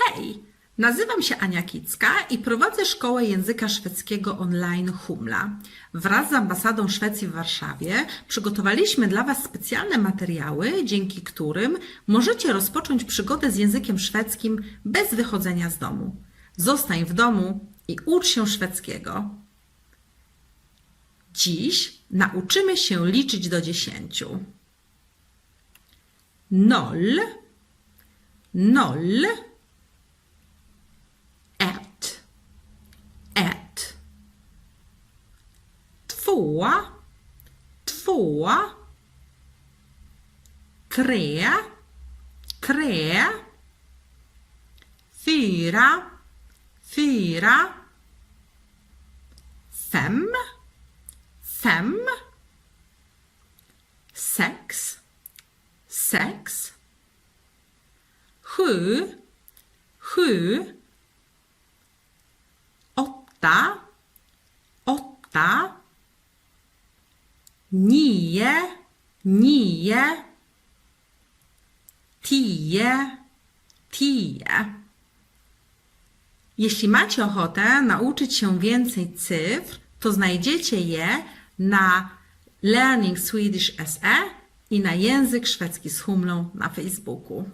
Hej, nazywam się Ania Kicka i prowadzę szkołę języka szwedzkiego online Humla. Wraz z ambasadą Szwecji w Warszawie przygotowaliśmy dla Was specjalne materiały, dzięki którym możecie rozpocząć przygodę z językiem szwedzkim bez wychodzenia z domu. Zostań w domu i ucz się szwedzkiego. Dziś nauczymy się liczyć do dziesięciu. Noll, noll, Tvåa, tvåa. Tre, tre. Fyra, fyra. Fem, fem. Sex, sex. Sju, sju. Åtta, åtta. Nio, nio. Tio, tio. Jeśli macie ochotę nauczyć się więcej cyfr, to znajdziecie je na Learning Swedish SE i na język szwedzki z humlą na Facebooku.